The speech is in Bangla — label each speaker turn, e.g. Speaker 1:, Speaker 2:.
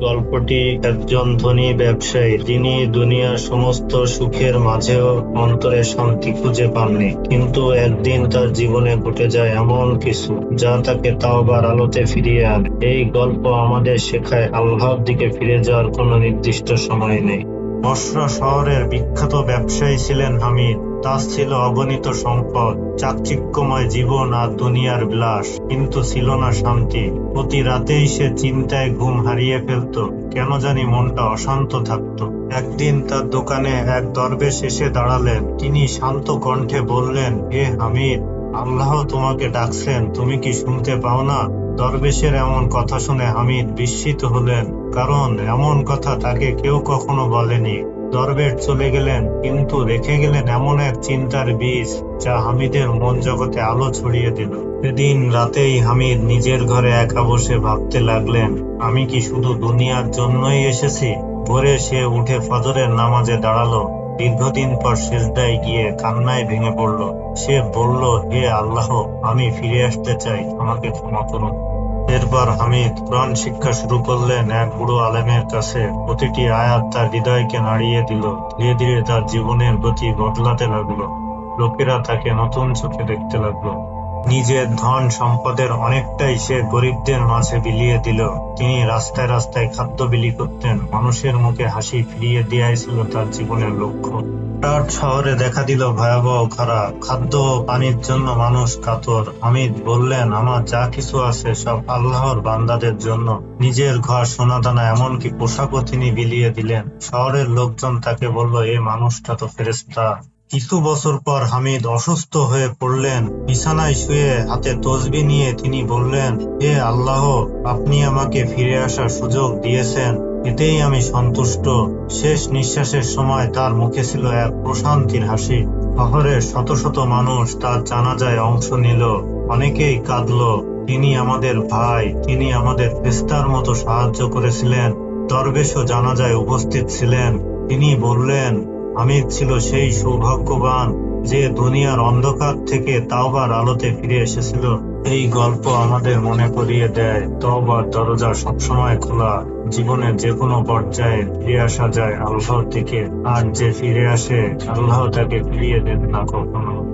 Speaker 1: গল্পটি একজন ধনী ব্যবসায়ী যিনি দুনিয়ার সমস্ত সুখের মাঝেও অন্তরে শান্তি খুঁজে পাননি। কিন্তু একদিন তার জীবনে ঘটে যায় এমন কিছু যা তাকে তাওবার আলোতে ফিরিয়ে আনে। এই গল্প আমাদের শেখায় আল্লাহর দিকে ফিরে যাওয়ার কোনো নির্দিষ্ট সময় নেই। বসরা শহরের বিখ্যাত ব্যবসায়ী ছিলেন হামিদ। তার ছিল অগণিত সম্পদ, চাকচিক্যময় জীবন আর দুনিয়ার বিলাস, কিন্তু ছিল না শান্তি। প্রতি রাতেই সে চিন্তায় ঘুম হারিয়ে ফেলত, কেন জানি মনটা অশান্ত থাকতো। একদিন তার দোকানে এক দরবেশ এসে দাঁড়ালেন। তিনি শান্ত কণ্ঠে বললেন, হে হামিদ, আল্লাহ তোমাকে ডাকছেন, তুমি কি শুনতে পাও না? দরবেশের এমন কথা শুনে হামিদ বিস্মিত হলেন, কারণ এমন কথা তাকে কেউ কখনো বলেনি। দরবেশ চলে গেলেন, কিন্তু রেখে গেলেন এমন এক চিন্তার বীজ যা হামিদের মন জগতে আলো ছড়িয়ে দিল। সেদিন রাতেই হামিদ নিজের ঘরে একা বসে ভাবতে লাগলেন, আমি কি শুধু দুনিয়ার জন্যই এসেছি? ভোরে সে উঠে ফজরের নামাজে দাঁড়াল, দীর্ঘদিন পর সেজদায় গিয়ে কান্নায় ভেঙে পড়ল। সে বলল, হে আল্লাহ, আমি ফিরে আসতে চাই, আমাকে ক্ষমা করুন। এরপর হামিদ কোরআন শিক্ষা শুরু করলেন এক বুড়ো আলেমের কাছে। প্রতিটি আয়াত তার হৃদয়কে নাড়িয়ে দিল। ধীরে ধীরে তার জীবনের গতি বদলাতে লাগল। লোকেরা তাকে নতুন চোখে দেখতে লাগল। নিজের ধন সম্পদের অনেকটাই সে গরিবদের মাঝে বিলিয়ে দিল। তিনি রাস্তায় রাস্তায় খাদ্য বিলি করতেন, মানুষের মুখে হাসি ফিরিয়ে দেওয়াই ছিল তার জীবনের লক্ষ্য। হঠাৎ শহরে দেখা দিল ভয়াবহ খরা। খাদ্য ও পানির জন্য মানুষ কাতর। হামিদ বললেন, আমার যা কিছু আছে সব আল্লাহর বান্দাদের জন্য। নিজের ঘর, সোনাদানা, এমনকি পোশাকও তিনি বিলিয়ে দিলেন। শহরের লোকজন তাকে বলল, এ মানুষটা তো ফেরেস্তা কিছু বছর পর হামিদ অসুস্থ হয়ে পড়লেন। বিছানায় শুয়ে হাতে তসবি নিয়ে তিনি বললেন, হে আল্লাহ, আপনি আমাকে ফিরে আসার সুযোগ দিয়েছেন। এতেই আমি সন্তুষ্ট। শেষ নিঃশ্বাসের সময় তার মুখে ছিল এক প্রশান্তির হাসি। শহরের শত শত মানুষ তার জানাজায় অংশ নিল। অনেকেই কাঁদলো, তিনি আমাদের ভাই, তিনি আমাদের ফেস্তার মতো সাহায্য করেছিলেন। দরবেশও জানাজায় উপস্থিত ছিলেন। তিনি বললেন হামিদ ছিল সেই সৌভাগ্যবান যে দুনিয়ার অন্ধকার থেকে তাওবার আলোতে ফিরে এসেছিল। এই গল্প আমাদের মনে করিয়ে দেয়, তওবার দরজা সবসময় খোলা জীবনের যে কোনো পর্যায়ে ফিরে আসা যায় আল্লাহর দিকে। আর যে ফিরে আসে, আল্লাহ তাকে ফিরিয়ে দেন না কখনো।